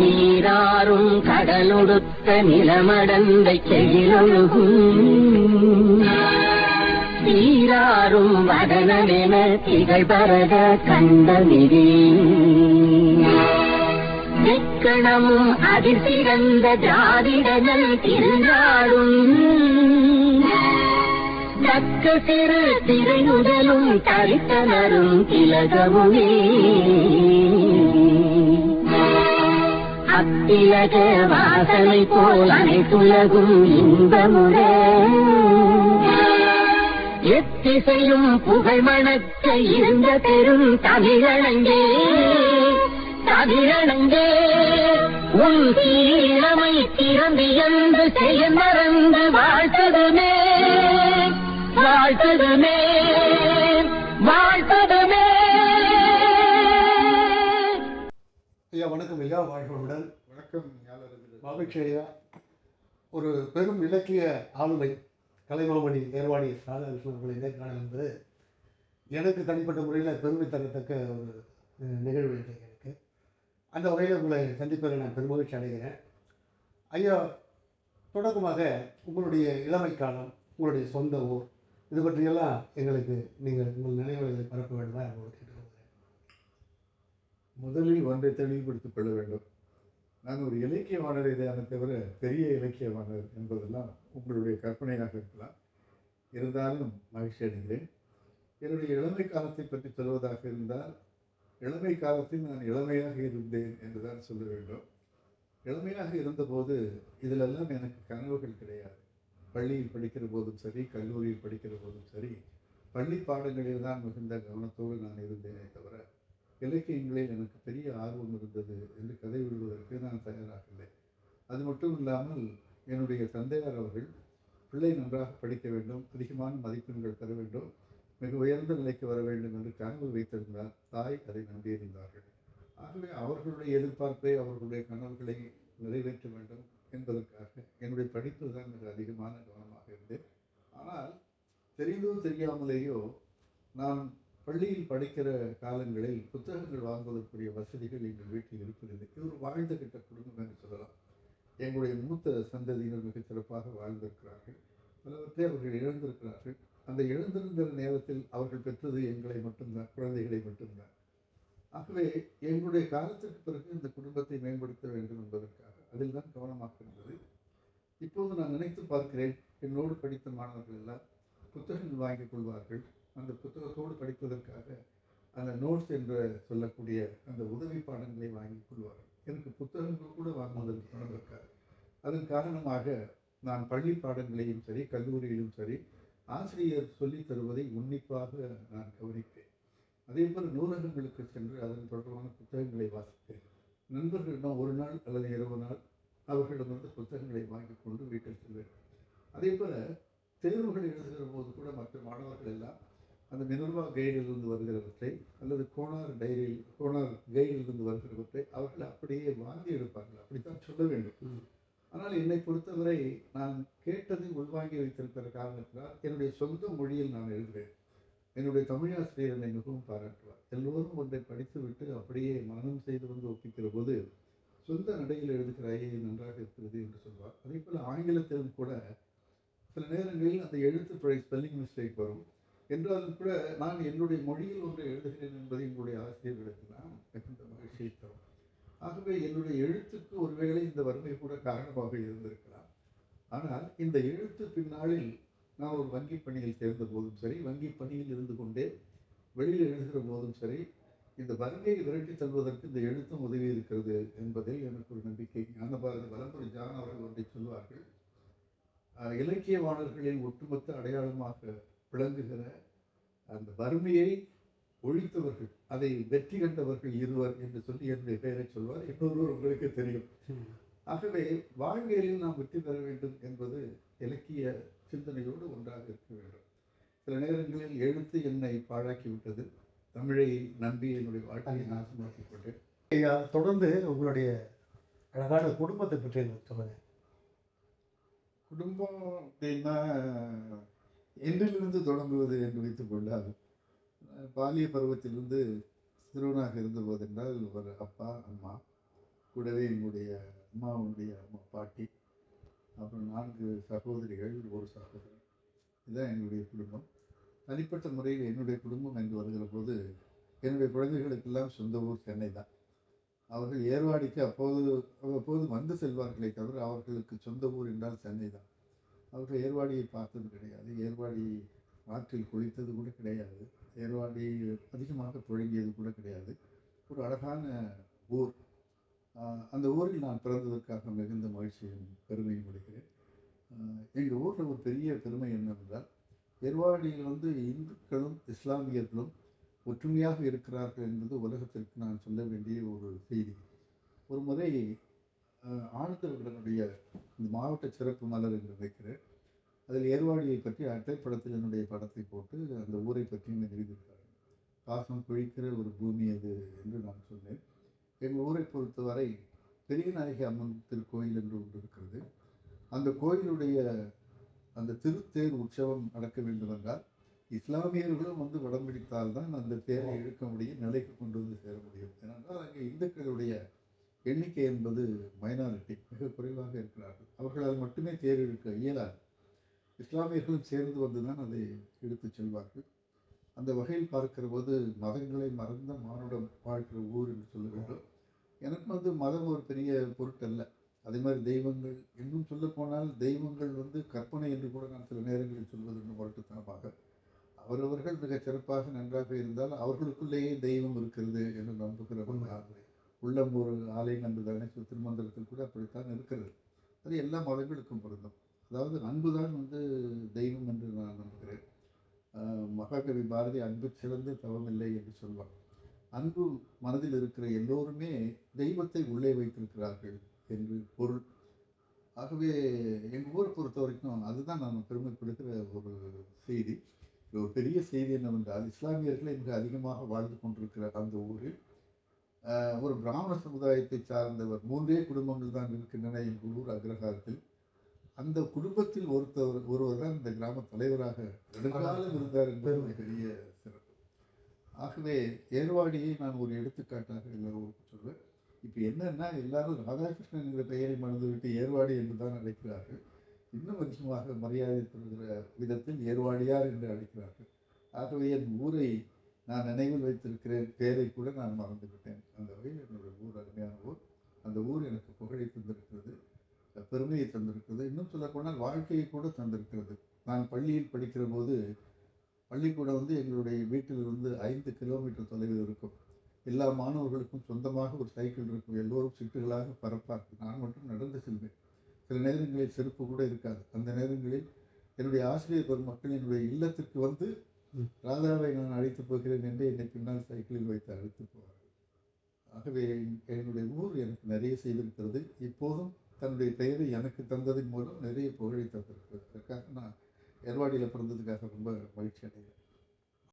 நீராறும் கடலொடுத்த நிலமடந்தை செழிலொழுகும் சீராறும் வதனமென திகழ்பரத கண்டமிதி. திக்கணமும் அதில் சிறந்த திராவிடங்கள் திருநாடும். தக்க சிறு திரையுடலும் தரித்தனரும் திலகமுமே. திலக வாசனை போல் அனைத்துலகும் இன்பமுற எத்திசையும் புகழ் மணக்க இருந்த பெரும் தமிழனங்கே. தமிழனங்கே உன் தீழமை திறந்து என்று செய்ய மறந்து வாழ்த்ததுமே. வாழ்த்ததுமே. ஐயா வணக்கம் ஐயா. வாழ்வுடன் வணக்கம். மகிழ்ச்சி ஐயா ஒரு பெரும் இலக்கிய ஆளுமை கலைமாமணி ஏர்வாணி ராதாகிருஷ்ணன் அவர்களை நேர்காணல் என்பது எனக்கு தனிப்பட்ட முறையில் பெருமை தரத்தக்க ஒரு நிகழ்வு இன்றைக்கு எனக்கு அந்த வகையில் உங்களை சந்திப்பதில் நான் பெருமகிழ்ச்சி அடைகிறேன். ஐயா தொடக்கமாக உங்களுடைய இளமை காலம் உங்களுடைய சொந்த ஊர் இது பற்றியெல்லாம் எங்களுக்கு நீங்கள் உங்கள் நினைவுகளை பரப்ப வேண்டுமா? உங்களுக்கு முதலில் ஒன்றை தெளிவுபடுத்திக் கொள்ள வேண்டும். நான் ஒரு இலக்கியவாணரை இதையான தவிர பெரிய இலக்கியவாணர் என்பதெல்லாம் உங்களுடைய கற்பனையாக இருக்கலாம். இருந்தாலும் மகிழ்ச்சி அடைகிறேன். என்னுடைய இளமை காலத்தை பற்றி சொல்வதாக இருந்தால் இளமை காலத்தில் நான் இளமையாக இருந்தேன் என்றுதான் சொல்ல வேண்டும். இளமையாக இருந்தபோது இதிலெல்லாம் எனக்கு கனவுகள் கிடையாது. பள்ளியில் படிக்கிற போதும் சரி கல்லூரியில் படிக்கிற போதும் சரி பள்ளி பாடங்களில் தான் மிகுந்த கவனத்தோடு நான் இருந்தேனே தவிர இலக்கியங்களில் எனக்கு பெரிய ஆர்வம் இருந்தது என்று கதை விடுவதற்கு நான் தயாராகவில்லை அது மட்டும் இல்லாமல் என்னுடைய தந்தையார் அவர்கள் பிள்ளை நன்றாக படிக்க வேண்டும் அதிகமான மதிப்பெண்கள் பெற வேண்டும் மிக உயர்ந்த நிலைக்கு வர வேண்டும் என்று கனவு வைத்திருந்தார். தாய் அதை நம்பியிருந்தார்கள். ஆகவே அவர்களுடைய எதிர்பார்ப்பை அவர்களுடைய கனவுகளை நிறைவேற்ற வேண்டும் என்பதற்காக என்னுடைய படிப்பு தான் மிக அதிகமான கவனமாக இருந்தேன். ஆனால் தெரிந்தோ தெரியாமலேயோ நான் பள்ளியில் படிக்கிற காலங்களில் புத்தகங்கள் வாங்குவதற்குரிய வசதிகள் எங்கள் வீட்டில் இருப்பதில்லை இது ஒரு வாழ்ந்த கிட்ட குடும்பம் என்று சொல்லலாம். எங்களுடைய மூத்த சந்ததியினர் மிகச் சிறப்பாக வாழ்ந்திருக்கிறார்கள். பலவற்றை அவர்கள் இழந்திருக்கிறார்கள். அந்த இழந்திருந்த நேரத்தில் அவர்கள் பெற்றது எங்களை மட்டும்தான் குழந்தைகளை மட்டும்தான். ஆகவே எங்களுடைய காலத்திற்கு பிறகு இந்த குடும்பத்தை மேம்படுத்த வேண்டும் என்பதற்காக அதில் தான் கவனமாக இருந்தது. இப்போது நான் நினைத்து பார்க்கிறேன் என்னோடு படித்த மாணவர்கள் எல்லாம் புத்தகங்கள் வாங்கிக் கொள்வார்கள். அந்த புத்தகத்தோடு படிப்பதற்காக அந்த நோட்ஸ் என்று சொல்லக்கூடிய அந்த உதவி பாடங்களை வாங்கிக் கொள்வார்கள். எனக்கு புத்தகங்கள் கூட வாங்குவதற்கு பணம் இருக்காது. அதன் காரணமாக நான் பள்ளி பாடங்களையும் சரி கல்லூரியிலும் சரி ஆசிரியர் சொல்லித் தருவதை உன்னிப்பாக நான் கவனிப்பேன். அதே போல் நூலகங்களுக்கு சென்று அதன் தொடர்பான புத்தகங்களை வாசிப்பேன். நண்பர்களிடம் ஒரு நாள் அல்லது இரவு நாள் அவர்களிடமிருந்து புத்தகங்களை வாங்கி கொண்டு வீட்டில் செல்வேன். அதே போல் தேர்வுகள் எழுதுகிற போது கூட மற்ற மாணவர்கள் எல்லாம் அந்த மினர்வா கைடிலிருந்து வருகிறவற்றை அல்லது கோனார் டைரியில் கோனார் கைடிலிருந்து வருகிறவற்றை அவர்கள் அப்படியே வாங்கி எடுப்பார்கள். அப்படித்தான் சொல்ல வேண்டும். ஆனால் என்னை பொறுத்தவரை நான் கேட்டதை உள்வாங்கி வைத்திருக்கிற காரணத்தினால் என்னுடைய சொந்த மொழியில் நான் எழுதுவேன். என்னுடைய தமிழாசிரியர் என்னை மிகவும் பாராட்டுவார். எல்லோரும் ஒன்றை படித்துவிட்டு அப்படியே மனனம் செய்து வந்து ஒப்பிக்கிற போது சொந்த நடையில் எழுதுகிறாயே நன்றாக இருக்கிறது என்று சொல்வார். அதே போல் ஆங்கிலத்திலும் கூட சில நேரங்களில் அந்த எழுத்து பிழை ஸ்பெல்லிங் மிஸ்டேக் வரும். என்றாலும் கூட நான் என்னுடைய மொழியில் ஒன்று எழுதுகிறேன் என்பதை எங்களுடைய ஆசிரியர்களுக்கு நான் மிகுந்த மகிழ்ச்சியை தரும். ஆகவே என்னுடைய எழுத்துக்கு ஒருவேளை இந்த வறுமை கூட காரணமாக இருந்திருக்கலாம். ஆனால் இந்த எழுத்து பின்னாளில் நான் ஒரு வங்கி பணியில் சேர்ந்த போதும் சரி வங்கி பணியில் இருந்து கொண்டே வெளியில் எழுதுகிற போதும் சரி இந்த வறுமையை விரட்டி தள்ளுவதற்கு இந்த எழுத்தும் உதவி இருக்கிறது என்பதில் எனக்கு ஒரு நம்பிக்கை. ஞானபாரதி வலம்புரி ஜான் அவர்கள் ஒன்றை சொல்வார்கள். அஹ், இலக்கியவாணர்களின் ஒட்டுமொத்த அடையாளமாக விளங்குகிற அந்த வறுமையை ஒழித்தவர்கள் அதை வெற்றி கண்டவர்கள் இருவர் என்று சொல்லி என்னுடைய பெயரை சொல்வார். இன்னொருவர் உங்களுக்கு தெரியும். ஆகவே வாழ்வியலில் நாம் வெற்றி பெற வேண்டும் என்பது இலக்கிய சிந்தனையோடு ஒன்றாக இருக்க வேண்டும். சில நேரங்களில் எழுத்து என்னை பாழாக்கி விட்டது தமிழை நம்பி என்னுடைய வாழ்க்கையை நாசமாக்கிக் கொண்டேன் தொடர்ந்து உங்களுடைய அழகான குடும்பத்தை பற்றி எனக்கு சொல்லுங்க. குடும்பம் அப்படின்னா என்றிலிருந்து தொடங்குவது என்று வைத்துக் கொண்டால் பாலிய பருவத்திலிருந்து சிறுவனாக இருந்த போதென்றால் ஒரு அப்பா அம்மா கூடவே எங்களுடைய அம்மாவுடைய அம்மா பாட்டி அப்புறம் நான்கு சகோதரிகள் ஒரு சகோதரி. இதுதான் எங்களுடைய குடும்பம். தனிப்பட்ட முறையில் என்னுடைய குடும்பம் என்று வருகிற போது என்னுடைய குழந்தைகளுக்கெல்லாம் சொந்த ஊர் சென்னை தான். அவர்கள் ஏர்வாடிக்கு அப்போது அவ்வப்போது வந்து செல்வார்களே தவிர அவர்களுக்கு சொந்த ஊர் என்றால் சென்னை தான். அவர்கள் ஏர்வாடியை பார்த்தது கிடையாது. ஏர்வாடி ஆற்றில் குளித்தது கூட கிடையாது. ஏர்வாடி அதிகமாக புழங்கியது கூட கிடையாது. ஒரு அழகான ஊர். அந்த ஊரில் நான் பிறந்ததற்காக மிகுந்த மகிழ்ச்சியும் பெருமையும் அடைகிறேன். எங்கள் ஊரில் ஒரு பெரிய பெருமை என்னவென்றால் ஏர்வாடியில் வந்து இந்துக்களும் இஸ்லாமியர்களும் ஒற்றுமையாக இருக்கிறார்கள் என்பது உலகத்திற்கு நான் சொல்ல வேண்டிய ஒரு செய்தி. ஒரு முறை ஆஹ் ஆனந்தவர்களுடைய இந்த மாவட்ட சிறப்பு மலர் என்று வைக்கிறேன். அதில் ஏர்வாடியை பற்றி அட்டை படத்தில் என்னுடைய படத்தை போட்டு அந்த ஊரை பற்றியும் எழுதியிருக்காங்க பாசம் குழிக்கிற ஒரு பூமி அது என்று நான் சொன்னேன். எங்கள் ஊரை பொறுத்தவரை பெரியநாயகி அம்மன் திருக்கோயில் என்று ஒன்று இருக்கிறது. அந்த கோயிலுடைய அந்த திருத்தேர் உற்சவம் நடக்க வேண்டும் என்றால் இஸ்லாமியர்களும் வந்து வடம் பிடித்தால்தான் அந்த தேரை இழுக்க முடியும் நிலைக்கு கொண்டு வந்து சேர முடியும். ஏனென்றால் அங்கே இந்துக்களுடைய எண்ணிக்கை என்பது மைனாரிட்டி மிக குறைவாக இருக்கிறார்கள். அவர்களால் மட்டுமே தேர் இழுக்க இயலாது. இஸ்லாமியர்களும் சேர்ந்து வந்துதான் அதை எடுத்துச் செல்வார்கள். அந்த வகையில் பார்க்கிற போது மதங்களை மறந்த மானுடம் வாழ்கிற ஊர் என்று சொல்ல வேண்டும் எனக்கு வந்து மதம் ஒரு பெரிய பொருட்டல்ல. அதே மாதிரி தெய்வங்கள் இன்னும் சொல்ல போனால் தெய்வங்கள் வந்து கற்பனை என்று கூட நான் சில நேரங்களில் சொல்வது என்று முரட்டுத்தனமாக. அவரவர்கள் மிகச் சிறப்பாக நன்றாக இருந்தால் அவர்களுக்குள்ளேயே தெய்வம் இருக்கிறது என்று நம்புகிறவர்கள் உள்ளம் ஒரு ஆலயம் என்பதானே திருமந்திரத்தில் கூட அப்படித்தான் இருக்கிறது. அது எல்லா மதங்களுக்கும் பொருந்தும். அதாவது அன்புதான் வந்து தெய்வம் என்று நான் நம்புகிறேன் மகாகவி பாரதி அன்பு சிறந்த தவமில்லை என்று சொல்வார். அன்பு மனதில் இருக்கிற எல்லோருமே தெய்வத்தை உள்ளே வைத்திருக்கிறார்கள் என்று பொருள். ஆகவே எங்கள் ஊரை பொறுத்த வரைக்கும் அதுதான் நான் பெருமைப்படுகிற ஒரு செய்தி. ஒரு பெரிய செய்தி என்னவென்றால் இஸ்லாமியர்களே மிக அதிகமாக வாழ்ந்து கொண்டிருக்கிற அந்த ஊரில். ஒரு பிராமண சமுதாயத்தை சார்ந்தவர் மூன்றே குடும்பங்கள் தான் இருக்கின்றன எங்கள் ஊர் அக்ரஹாரத்தில் அந்த குடும்பத்தில் ஒருத்தவர் ஒருவர் தான் இந்த கிராம தலைவராக நெடுங்காலம் இருந்தார் என்பது பெரிய சிறப்பு. ஆகவே ஏர்வாடியை நான் ஒரு எடுத்துக்காட்டாக எல்லோருக்கும் சொல்வேன். இப்போ என்னென்னா எல்லாரும் ராதாகிருஷ்ணன் என்ற பெயரை மறந்துவிட்டு ஏர்வாடி என்று தான் அழைக்கிறார்கள். இன்னும் அதிகமாக மரியாதை தருகிற விதத்தில் ஏர்வாடியார் என்று அழைக்கிறார்கள். ஆகவே என் ஊரை நான் நினைவில் வைத்திருக்கிறேன் பேரை கூட நான் மறந்துவிட்டேன். அந்த வகையில் என்னுடைய ஊர் அருமையான ஊர். அந்த ஊர் எனக்கு புகழை தந்திருக்கிறது பெருமையை தந்திருக்கிறது. இன்னும் சொல்லப்போனால் வாழ்க்கையை கூட தந்திருக்கிறது. நான் பள்ளியில் படிக்கிற போது பள்ளிக்கூடம் வந்து எங்களுடைய வீட்டிலிருந்து ஐந்து கிலோமீட்டர் தொலைவில் இருக்கும். எல்லா மாணவர்களுக்கும் சொந்தமாக ஒரு சைக்கிள் இருக்கும். எல்லோரும் சிட்டுகளாக பரப்பார்கள் நான் மட்டும் நடந்து செல்வேன். சில நேரங்களில் செருப்பு கூட இருக்காது. அந்த நேரங்களில் என்னுடைய ஆசிரியர் பெருமக்கள் என்னுடைய இல்லத்திற்கு வந்து ராதாவை நான் அழைத்து போகிறேன் என்று என்னை பின்னால் சைக்கிளில் வைத்து அழைத்து போவார்கள் ஆகவே என்னுடைய ஊர் எனக்கு நிறைய செய்திருக்கிறது. இப்போதும் தன்னுடைய பெயரை எனக்கு தந்ததன் மூலம் நிறைய புகழை தந்திருக்கிறது. அதற்காக நான் ஏர்வாடியில் பிறந்ததுக்காக ரொம்ப மகிழ்ச்சி அடைகிறேன்.